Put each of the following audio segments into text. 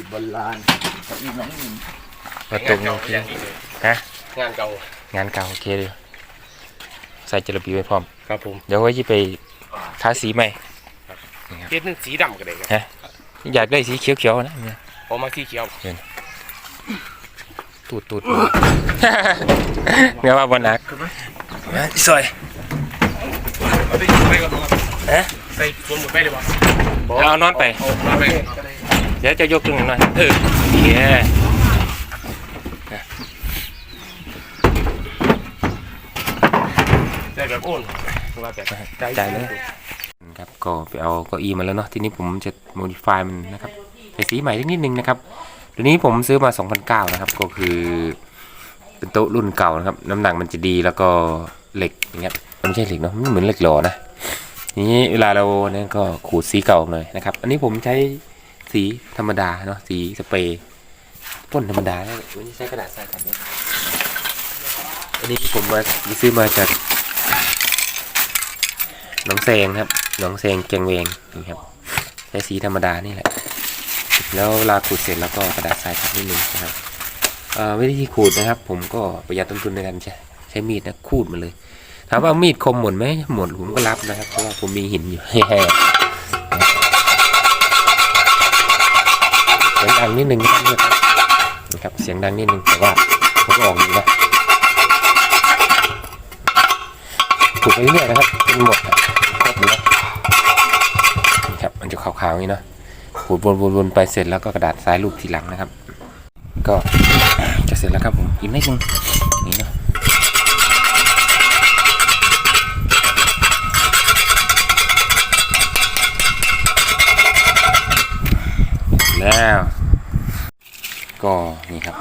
อีโบราณอีน้องหนึ่งมาตรงนี้ที่ฮะงานเก่างานเก่าโอเคเลยใส่จระบีไว้พร้อม ครับผม เดี๋ยวไว้ที่ไปทาสีใหม่เฮ็ดเป็นสีดำก็ได้ครับฮะอยากได้สีเขียวๆนะผมมาสีเขียวตูดตูดเนื้อว่าบนนักนะสวยเอาไปไปก่อนครับฮะใส่สวมหมดไปเลยบ่เอานอนไปเอานอนไป เดี๋ยวจะยกขึ้นหน่อยเออโอเคใส่แบบโอนว่าแบบจ่ายเลยครับก็ไปเอาเก้าอี้มาแล้วเนาะทีนี้ผมจะ modify มันนะครับใส่สีใหม่นิดนึงนะครับตัวนี้ผมซื้อมา2009นะครับก็คือเป็นโต๊ะรุ่นเก่านะครับ น้ำหนักมันจะดีแล้วก็เหล็กอย่างเงี้ยมันไม่ใช่เหล็กเนาะมันเหมือนเหล็กหล่อนะนี้เวลาเราเนี่ยก็ขูดสีเก่าหน่อยนะครับ อันนี้ผมใช้ สีธรรมดาเนาะสีสเปรย์พ่นธรรมดาแล้ววันนี้ใช้กระดาษทรายขัดเนี่ยอันนี้ผมมาซื้อมาจากหนองแซงครับหนองแซงเกียงเวงนี่ครับใช้สีธรรมดานี่แหละ แล้วเวลาขูดเสร็จแล้วก็กระดาษทรายขัดนิดนึงนะครับวิธีขูดนะครับ ผมก็ประหยัดต้นทุนในการใช้ใช้มีดนะขูดมันเลยถามว่ามีดคมหมดไหมหมดผมก็รับนะครับเพราะว่าผมมีหินอยู่เสียงดังนิดนึงนะครับนะครับเสียงดังนิดนึงแต่ว่าผมก็ออกดีนะขูดไปเรื่อยนะครับจนหมดครบเลยนะครับมันจะขาวๆอย่างนี้เนาะขูดวนๆๆไปเสร็จแล้วก็กระดาษทรายรูปทีหลังนะครับ ก็จะเสร็จแล้วครับผมอีกนิดนึง แล้ว ก็นี่ครับ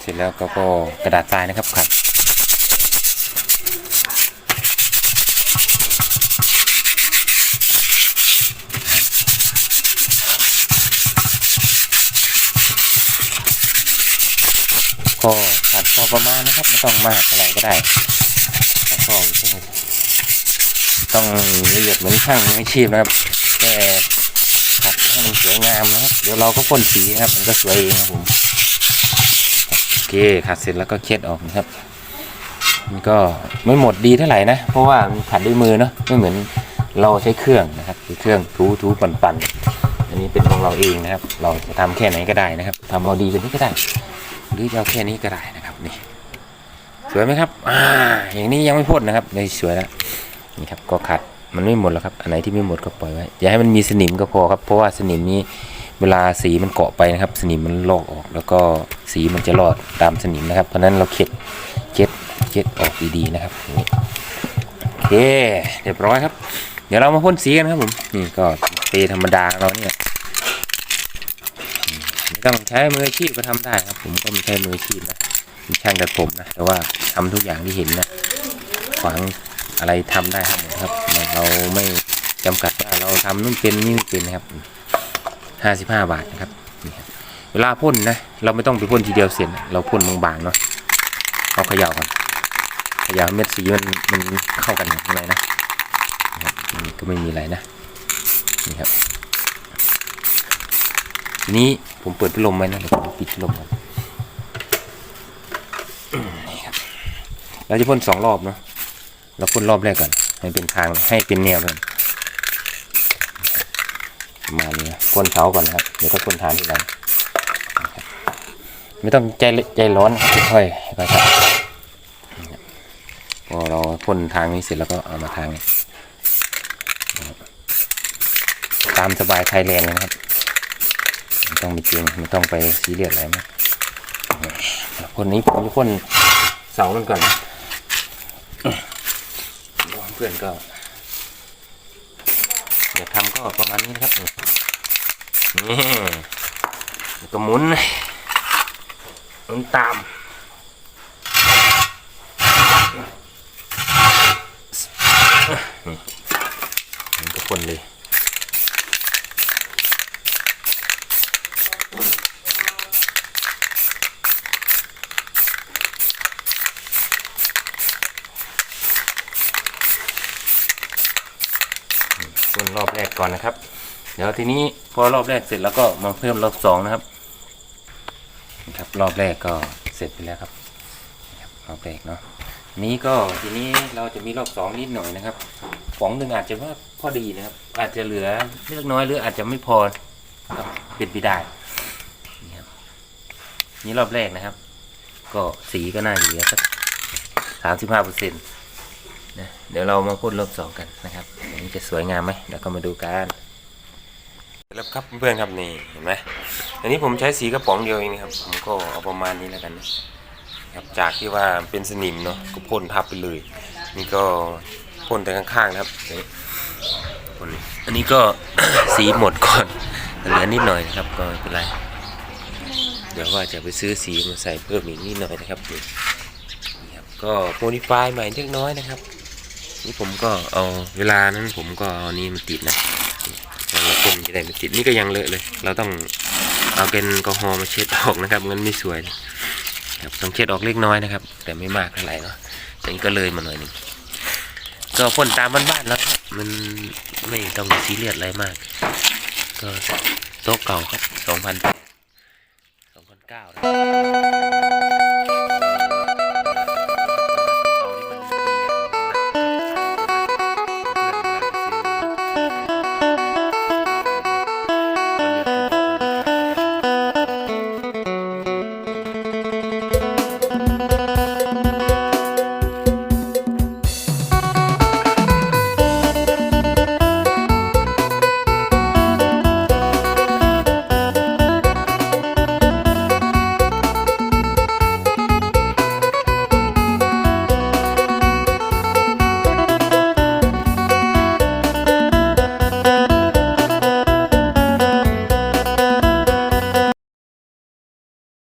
เสร็จแล้วก็ก็กระดาษทรายนะครับครับก็ขัดพอประมาณนะครับไม่ต้องมากอะไรก็ได้แล้วก็ต้องละเอียดเหมือนช่างมืออาชีพนะครับแค่ ให้มันสวยงามนะครับ เดี๋ยวเราก็พ่นสีครับ มันก็สวยเองครับผม โอเคขัดเสร็จแล้วก็เช็ดออกนะครับ มันก็ไม่หมดดีเท่าไหร่นะ เพราะว่ามันขัดด้วยมือเนาะ ไม่เหมือนเราใช้เครื่องนะครับคือเครื่องทูทูปั่นปั่นอันนี้เป็นของเราเองนะครับ เราจะทำแค่ไหนก็ได้นะครับทำเอาดีกว่านี้ก็ได้ หรือจะเอาแค่นี้ก็ได้นะครับนี่สวยไหมครับ อ่า อย่างนี้ยังไม่พ่นนะครับในสวยแล้วนี่ครับก็ขัด มันไม่หมดแล้วครับอันไหนที่ไม่หมดก็ปล่อยไว้อย่าให้มันมีสนิมก็พอครับ เพราะว่าสนิมนี้เวลาสีมันเกาะไปนะครับ สนิมมันลอกออก แล้วก็สีมันจะรอดตามสนิมนะครับ เพราะนั้นเราเข็ดเช็ดเช็ดออกดีๆนะครับโอเคเรียบร้อยครับ เดี๋ยวเรามาพ่นสีกันครับผมนี่ก็เปธรรมดาเราเนี่ยไม่ต้องใช้มืออาชีพก็ทำได้ครับ ผมก็ไม่ใช่มืออาชีพนะเป็นช่างตัดผมนะแต่ว่าทำทุกอย่างที่เห็นนะขวาง อะไรทำได้ครับผมครับ เราไม่จำกัดว่าเราทำนู่นเป็นนี่เป็นนะครับห้าสิบห้าบาทนะครับเวลาพ่นนะเราไม่ต้องไปพ่นทีเดียวเสร็จเราพ่นบางๆเนาะเอาเขย่าก่อนเขย่าเม็ดสีมันมันเข้ากันข้างในนะนะครับนี่ก็ไม่มีอะไรนะนี่ครับทีนี้ผมเปิดพัดลมไว้นะเดี๋ยวผมปิดพัดลมก่อนเราจะพ่นสองรอบเนาะ เราพ่นรอบแรกก่อน ให้เป็นทางให้เป็นแนวเลยประมาณนี้นะพ่นเท้าก่อนนะครับ เดี๋ยวก็พ่นทางทีหลังไม่ต้องใจใจร้อนค่อยๆค่อนะครับพอเราพ่นทางนี้เสร็จแล้วก็เอามาทางนี้ตามสบายไทยแลนด์เลยนะครับไม่ต้องไปเกงไม่ต้องไปซีเรียสอะไรมากคนนี้ผมจะพ่นเสามันก่อนนะ เพื่อนก็อยากทำก็ประมาณนี้นะครับนี่ก็หมุนหมุนตามนี่ก็คนเลย ส่นรอบแรกก่อนนะครับ เดี๋ยวทีนี้พอรอบแรกเสร็จแล้วก็มาเพิ่มรอบสองนะครับนะครับรอบแรกก็เสร็จไปแล้วครับรอบแรกเนาะนี้ก็ทีนี้เราจะมีรอบสองนิดหน่อยนะครับป๋องหนึ่งอาจจะว่าพอดีนะครับ อาจจะเหลือเล็กน้อยหรืออาจจะไม่พอครับเป็นไปได้นี่ครับนี่รอบแรกนะครับ ก็สีก็น่าจะเหลือสักสามสิบห้าเปอร์เซ็นต์ นะเดี๋ยวเรามาพ่นรอบสองกันนะครับอันนี้จะสวยงามไหมเดี๋ยวก็มาดูกันแล้วครับเพื่อนๆครับนี่เห็นไหมอันนี้ผมใช้สีกระป๋องเดียวเองนะครับผมก็เอาประมาณนี้แล้วกันนะครับจากที่ว่าเป็นสนิมเนาะก็พ่นทับไปเลย นี่ก็พ่นแต่ข้างๆนะครับเดี๋ยวพ่นอันนี้ก็สีหมดก่อนเหลือนิดหน่อยนะครับก็ไม่เป็นไรเดี๋ยวว่าจะไปซื้อสีมาใส่เพิ่มอีกนิดหน่อยนะครับนี่ครับก็โมดิฟายใหม่เล็กน้อยนะครับ นี่ผมก็เอาเวลานั้นผมก็เอานี้มาติดนะเราคมจะได้ไม่ติดนี่ก็ยังเลอะเลย เราต้องเอาแกนกอฮอล์มาเช็ดออกนะครับงั้นไม่สวยครับต้องเช็ดออกเล็กน้อยนะครับ แต่ไม่มากเท่าไหร่เนาะอันนี้ก็เลยมาหน่อยหนึงก็พ่นตามบ้านๆแล้วมันไม่ต้องซีเรียสอะไรมาก ก็โต๊ะเก่าครับสองพันปี